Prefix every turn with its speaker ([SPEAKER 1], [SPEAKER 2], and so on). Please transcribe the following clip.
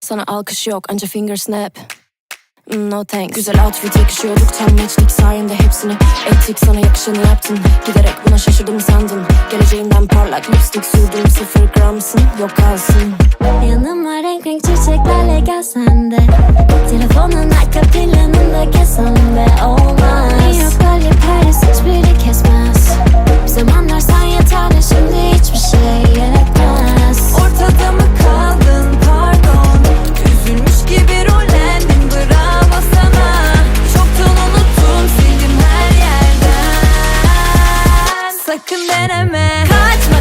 [SPEAKER 1] Sana alkış yok anca finger snap. Mm, No thanks. Güzel outfit yakışıyorduk tam matchlik sayende hepsini Ettik. Sana yakışanı yaptın Giderek buna şaşırdım sandın. Geleceğinden parlak lipstick sürdüm Sıfır gramsın yok kalsın.
[SPEAKER 2] Yanıma renk deneme Kaçma